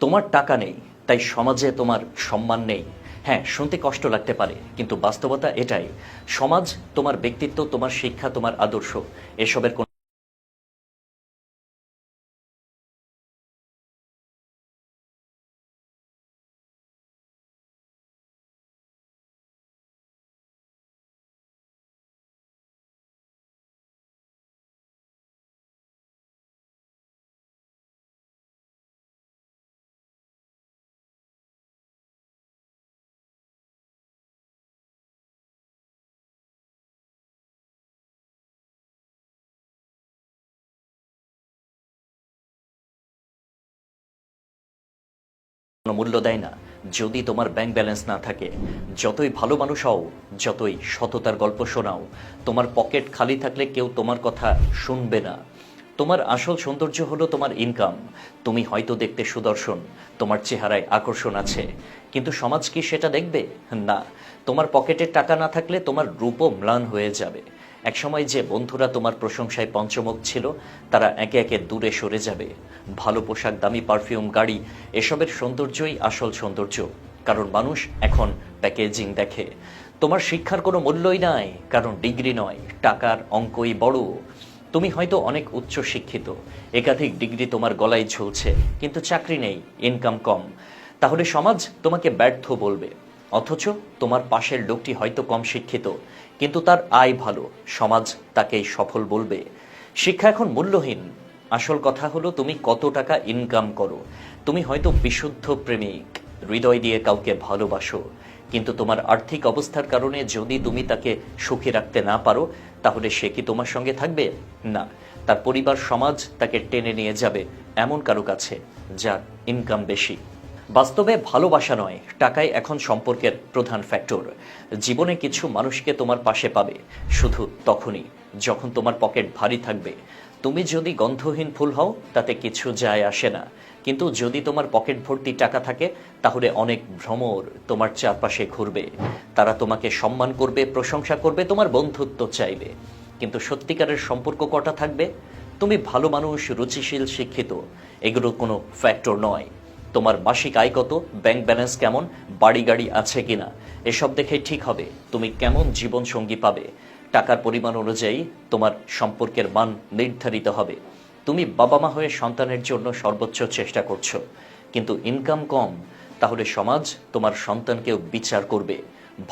তোমার টাকা নেই, তাই সমাজে তোমার সম্মান নেই। হ্যাঁ শুনতে কষ্ট লাগতে পারে, কিন্তু বাস্তবতা এটাই। সমাজ তোমার ব্যক্তিত্ব, তোমার শিক্ষা, তোমার আদর্শ, এসবের মূল্য দেয় না। যদি তোমার ব্যাংক ব্যালেন্স না থাকে, যতই ভালো মানুষ হও, যতই সততার গল্প শোনাও, তোমার পকেট খালি থাকলে কেউ তোমার কথা শুনবে না। তোমার আসল সৌন্দর্য হলো তোমার ইনকাম তুমি হয়তো দেখতে সুদর্শন, তোমার চেহারায় আকর্ষণ আছে। কিন্তু সমাজ কি সেটা দেখবে? না। তোমার পকেটে টাকা না থাকলে তোমার রূপও ম্লান হয়ে যাবে। একসময় যে বন্ধুরা তোমার প্রশংসায় পঞ্চমুখ ছিল, তারা একে একে দূরে সরে যাবে। ভালো পোশাক, দামি পারফিউম, গাড়ি, এসবের সৌন্দর্যই আসল সৌন্দর্য। কারণ মানুষ এখন প্যাকেজিং দেখে। তোমার শিক্ষার কোনো মূল্যই নাই, কারণ ডিগ্রি নয়, টাকার অঙ্কই বড়। তুমি হয়তো অনেক উচ্চ শিক্ষিত, একাধিক ডিগ্রি তোমার গলায় ঝুলছে, কিন্তু চাকরি নেই ইনকাম কম। তাহলে সমাজ তোমাকে ব্যর্থ বলবে। অথচ তোমার পাশের লোকটি হয়তো কম শিক্ষিত, কিন্তু তার আয় ভালো, সমাজ তাকেই সফল বলবে। শিক্ষা এখন মূল্যহীন। আসল কথা হলো, তুমি কত টাকা ইনকাম করো। তুমি হয়তো বিশুদ্ধ প্রেমিক, হৃদয় দিয়ে কাউকে ভালোবাসো, কিন্তু তোমার আর্থিক অবস্থার কারণে যদি তুমি তাকে সুখী রাখতে না পারো, তাহলে সে কি তোমার সঙ্গে থাকবে? না, তার পরিবার সমাজ তাকে টেনে নিয়ে যাবে, এমন কারও কাছে, যার ইনকাম বেশি। বাস্তবে ভালোবাসা নয়, টাকাই এখন সম্পর্কের প্রধান ফ্যাক্টর জীবনে কিছু মানুষকে তোমার পাশে পাবে, শুধু তখনই, যখন তোমার পকেট ভারী থাকবে। তুমি যদি গন্ধহীন ফুল হও, তাতে কিছু যায় আসে না। কিন্তু যদি তোমার পকেট ভর্তি টাকা থাকে, তাহলে অনেক ভ্রমর তোমার চারপাশে ঘুরবে। তারা তোমাকে সম্মান করবে, প্রশংসা করবে, তোমার বন্ধুত্ব চাইবে। কিন্তু সত্যিকারের সম্পর্ক কটা থাকবে? তুমি ভালো মানুষ, রুচিশীল, শিক্ষিত, এগুলো কোনো ফ্যাক্টর নয়। তোমার মাসিক আয় কত? ব্যাংক ব্যালেন্স কেমন? বাড়ি গাড়ি আছে কিনা? এসব দেখে ঠিক হবে, তুমি কেমন জীবন সঙ্গী পাবে? টাকার পরিমাণ অনুযায়ী তোমার সম্পর্কের মান নির্ধারিত হবে। তুমি বাবা মা হয়ে সন্তানের জন্য সর্বোচ্চ চেষ্টা করছ। কিন্তু ইনকাম কম, তাহলে সমাজ তোমার সন্তানকেও বিচার করবে।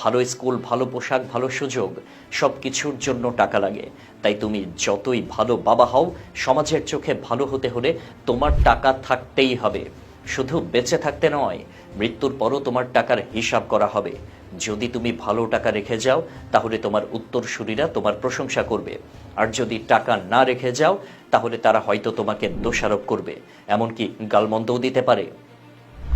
ভালো স্কুল, ভালো পোশাক, ভালো সুযোগ সব কিছুর জন্য টাকা লাগে। তাই তুমি যতই ভালো বাবা হও, সমাজের চোখে ভালো হতে হলে তোমার টাকা থাকতেই হবে। শুধু বেঁচে থাকতে নয়, মৃত্যুর পরও তোমার টাকার হিসাব করা হবে। যদি তুমি ভালো টাকা রেখে যাও, তাহলে তোমার উত্তরসূরিরা তোমার প্রশংসা করবে। আর যদি টাকা না রেখে যাও, তাহলে তারা হয়তো তোমাকে দোষারোপ করবে, এমনকি গালমন্দও দিতে পারে।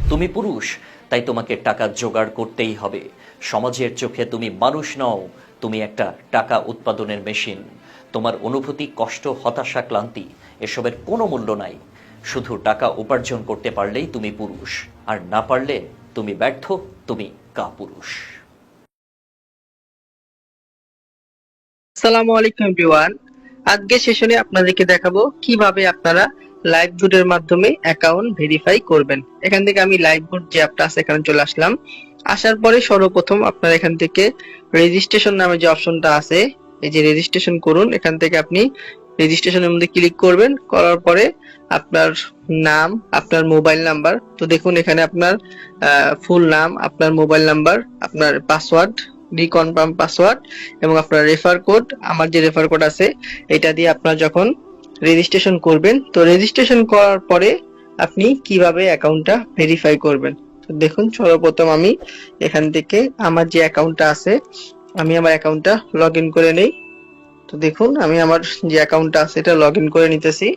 তুমি পুরুষ, তাই তোমাকে টাকা জোগাড় করতেই হবে। সমাজের চোখে তুমি মানুষ নও, তুমি একটা টাকা উৎপাদনের মেশিন। তোমার অনুভূতি কষ্ট, হতাশা, ক্লান্তি, এসবের কোনো মূল্য নাই। শুধু টাকা উপার্জন করতে পারলেই তুমি পুরুষ, আর না পারলে তুমি ব্যর্থ, তুমি কাপুরুষ। আসসালামু আলাইকুম এভরিওয়ান। আজকে সেশনে আপনাদেরকে দেখাবো কীভাবে আপনারা লাইভ বুটের মাধ্যমে অ্যাকাউন্ট ভেরিফাই করবেন। এখান থেকে আমি লাইভ বুট যে অ্যাপটা আছে, এখানে চলে আসলাম। আসার পরে সর্বপ্রথম আপনারা এখান থেকে রেজিস্ট্রেশন নামে যে অপশনটা আছে, এই যে রেজিস্ট্রেশন করুন। এখান থেকে আপনি রেজিস্ট্রেশনের মধ্যে ক্লিক করবেন, করার পরে আপনার নাম, আপনার মোবাইল নাম্বার তো দেখুন এখানে আপনার ফুল নাম, আপনার মোবাইল নাম্বার আপনার পাসওয়ার্ড রিকনফার্ম পাসওয়ার্ড এবং আপনার রেফার কোড আমার যে রেফার কোড আছে, এটা দিয়ে আপনার যখন রেজিস্ট্রেশন করবেন, তো রেজিস্ট্রেশন করার পরে আপনি কীভাবে অ্যাকাউন্টটা ভেরিফাই করবেন? তো দেখুন, সর্বপ্রথম আমি এখান থেকে আমার যে অ্যাকাউন্টটা আছে, আমি আমার অ্যাকাউন্টটা লগ ইন করে নেই। তো দেখুন, আমি আমার যে অ্যাকাউন্টটা আছে, এটা লগ ইন করে নিতেছি।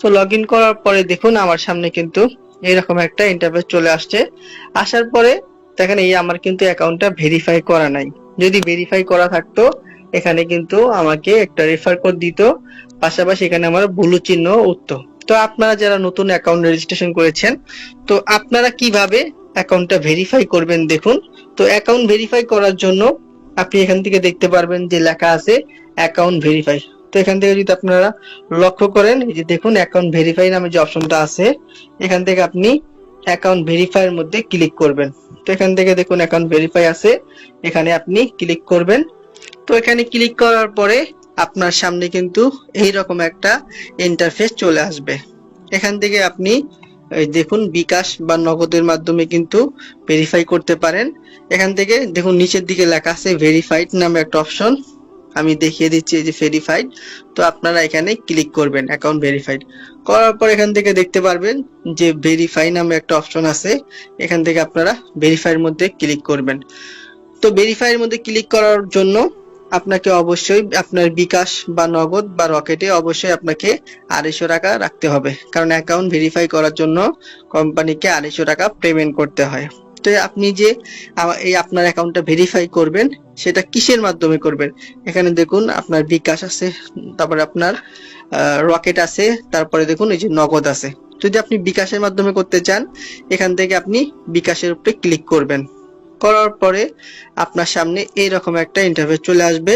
তো লগ ইন করার পরে দেখুন, আমার সামনে কিন্তু এরকম একটা ইন্টারফেস চলে আসছে। আসার পরে দেখেন, এই আমার কিন্তু অ্যাকাউন্টটা ভেরিফাই করা নাই। যদি ভেরিফাই করা থাকতো, এখানে কিন্তু আমাকে একটা রেফার কোড দিত। পাশাপাশি এখানে আমার ব্লু চিহ্ন উঠতো। তো আপনারা যারা নতুন অ্যাকাউন্ট রেজিস্ট্রেশন করেছেন, তো আপনারা কীভাবে অ্যাকাউন্টটা ভেরিফাই করবেন দেখুন। তো অ্যাকাউন্ট ভেরিফাই করার জন্য আপনি এখান থেকে দেখতে পারবেন যে লেখা আছে অ্যাকাউন্ট ভেরিফাই তো এখান থেকে যদি আপনারা লক্ষ্য করেন, এই যে দেখুন অ্যাকাউন্ট ভেরিফাই নামে যে অপশনটা আছে, এখান থেকে আপনি অ্যাকাউন্ট ভেরিফাই এর মধ্যে ক্লিক করবেন। তো এখান থেকে দেখুন অ্যাকাউন্ট ভেরিফাই আছে, এখানে আপনি ক্লিক করবেন। তো এখানে ক্লিক করার পরে আপনার সামনে কিন্তু এই রকম একটা ইন্টারফেস চলে আসবে। এখান থেকে আপনি দেখুন, বিকাশ বা নগদের মাধ্যমে কিন্তু ভেরিফাই করতে পারেন। এখান থেকে দেখুন, নিচের দিকে লেখা আছে ভেরিফাইড নামে একটা অপশন আমি দেখিয়ে দিচ্ছি এই যে ভেরিফাইড তো আপনারা এখানে ক্লিক করবেন অ্যাকাউন্ট ভেরিফাইড করার পর এখান থেকে দেখতে পারবেন যে ভেরিফাই নামে একটা অপশন আছে। এখান থেকে আপনারা ভেরিফাইয়ের মধ্যে ক্লিক করবেন। তো ভেরিফাইয়ের মধ্যে ক্লিক করার জন্য আপনাকে অবশ্যই আপনার বিকাশ বা নগদ বা রকেটে অবশ্যই আপনাকে আড়াইশো টাকা রাখতে হবে। কারণ অ্যাকাউন্ট ভেরিফাই করার জন্য কোম্পানিকে আড়াইশো টাকা পেমেন্ট করতে হয়। তো আপনি যে এই আপনার অ্যাকাউন্টটা ভেরিফাই করবেন, সেটা কিসের মাধ্যমে করবেন? এখানে দেখুন, আপনার বিকাশ আছে, তারপরে আপনার রকেট আছে, তারপরে দেখুন, এই যে নগদ আছে। যদি আপনি বিকাশের মাধ্যমে করতে চান, এখান থেকে আপনি বিকাশের উপরে ক্লিক করবেন। করার পরে আপনার সামনে এইরকম একটা ইন্টারফেস চলে আসবে।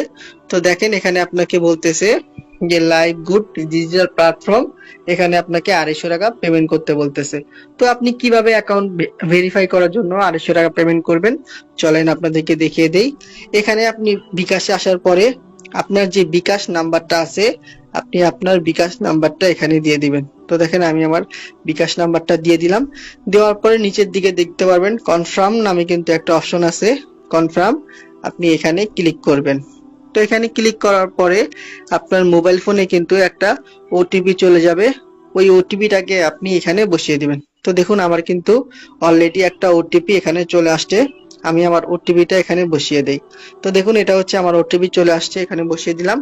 তো দেখেন, এখানে আপনাকে বলতেছে যে লাইভ গুড ডিজিটাল প্ল্যাটফর্ম এখানে আপনাকে আড়াইশো টাকা পেমেন্ট করতে বলতেছে। তো আপনি কীভাবে অ্যাকাউন্ট ভেরিফাই করার জন্য আড়াইশো টাকা পেমেন্ট করবেন? চলেন আপনাদেরকে দেখিয়ে দেই। এখানে আপনি বিকাশে আসার পরে আপনার যে বিকাশ নাম্বারটা আছে, আপনি আপনার বিকাশ নাম্বারটা এখানে দিয়ে দিবেন। তো দেখেন আমি আমার বিকাশ নাম্বারটা দিয়ে দিলাম। দেওয়ার পরে নিচের দিকে দেখতে পারবেন কনফার্ম নামে কিন্তু একটা অপশন আছে। কনফার্ম আপনি এখানে ক্লিক করবেন। তো এখানে ক্লিক করার পরে আপনার মোবাইল ফোনে কিন্তু একটা ওটিপি চলে যাবে। ওই ওটিপিটাকে আপনি এখানে বসিয়ে দিবেন। তো দেখুন, আমার কিন্তু অলরেডি একটা ওটিপি এখানে চলে আসছে। আমি আমার ওটিপিটা এখানে বসিয়ে দেই। তো দেখুন, এটা হচ্ছে আমার ওটিপি চলে আসছে, এখানে বসিয়ে দিলাম।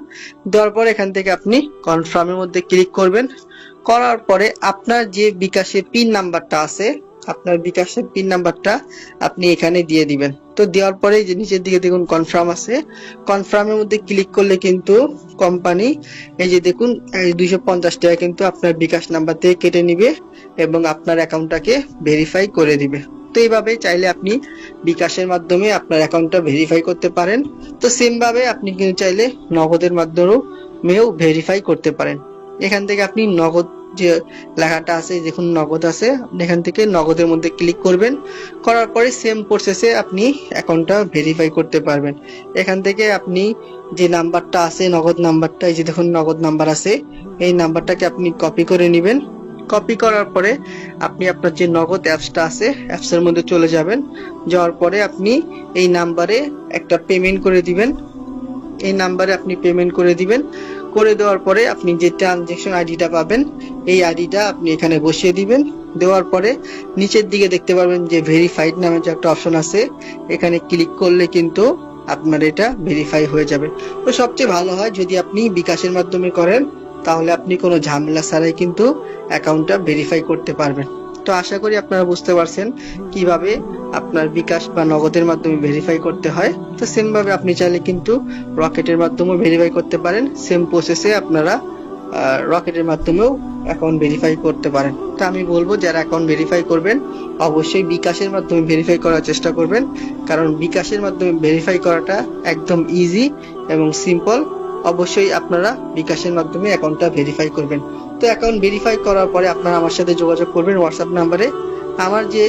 দেওয়ার পর এখান থেকে আপনি কনফার্মের মধ্যে ক্লিক করবেন। করার পরে আপনার যে বিকাশের পিন নাম্বারটা আছে আপনার বিকাশের পিন নাম্বারটা আপনি এখানে দিয়ে দিবেন। তো দেওয়ার পরে যে নিচের দিকে দেখুন কনফার্ম আছে। কনফার্মের মধ্যে ক্লিক করলে কিন্তু কোম্পানি এই যে দেখুন দুইশো পঞ্চাশ টাকা কিন্তু আপনার বিকাশ নাম্বার থেকে কেটে নিবে এবং আপনার অ্যাকাউন্টটাকে ভেরিফাই করে দিবে। তো এইভাবে চাইলে আপনি বিকাশের মাধ্যমে আপনার অ্যাকাউন্টটা ভেরিফাই করতে পারেন। তো সেমভাবে আপনি কিন্তু চাইলে নগদের মাধ্যমেও ভেরিফাই করতে পারেন। এখান থেকে আপনি নগদ যে লেখাটা আছে, দেখুন নগদ আছে, এখান থেকে নগদের মধ্যে ক্লিক করবেন। করার পরে সেম প্রসেসে আপনি অ্যাকাউন্টটা ভেরিফাই করতে পারবেন। এখান থেকে আপনি যে নাম্বারটা আছে, নগদ নাম্বারটা, এই যে দেখুন নগদ নাম্বার আছে, এই নাম্বারটাকে আপনি কপি করে নেবেন। কপি করার পরে আপনি আপনার যে নগদ অ্যাপসটা আছে অ্যাপসের মধ্যে চলে যাবেন। যাওয়ার পরে আপনি এই নাম্বারে একটা পেমেন্ট করে দিবেন। এই নাম্বারে আপনি পেমেন্ট করে দিবেন। করে দেওয়ার পরে আপনি যে ট্রানজেকশন আইডিটা পাবেন, এই আইডিটা আপনি এখানে বসিয়ে দিবেন। দেওয়ার পরে নিচের দিকে দেখতে পারবেন যে ভেরিফাইড নামে যে একটা অপশন আছে, এখানে ক্লিক করলে কিন্তু আপনার এটা ভেরিফাই হয়ে যাবে। তো সবচেয়ে ভালো হয় যদি আপনি বিকাশের মাধ্যমে করেন, তাহলে আপনি কোনো ঝামেলা ছাড়াই কিন্তু অ্যাকাউন্টটা ভেরিফাই করতে পারবেন। তো আশা করি আপনারা বুঝতে পারছেন কীভাবে আপনার বিকাশ বা নগদের মাধ্যমে ভেরিফাই করতে হয়। তো সেম ভাবে আপনি চাইলে কিন্তু রকেটের মাধ্যমেও ভেরিফাই করতে পারেন। সেম প্রসেসে আপনারা রকেটের মাধ্যমেও অ্যাকাউন্ট ভেরিফাই করতে পারেন। তো আমি বলব, যারা অ্যাকাউন্ট ভেরিফাই করবেন, অবশ্যই বিকাশের মাধ্যমে ভেরিফাই করার চেষ্টা করবেন। কারণ বিকাশের মাধ্যমে ভেরিফাই করাটা একদম ইজি এবং সিম্পল অবশ্যই আপনারা বিকাশের মাধ্যমে অ্যাকাউন্টটা ভেরিফাই করবেন। তো অ্যাকাউন্ট ভেরিফাই করার পরে আপনারা আমার সাথে যোগাযোগ করবেন হোয়াটসঅ্যাপ নাম্বারে আমার যে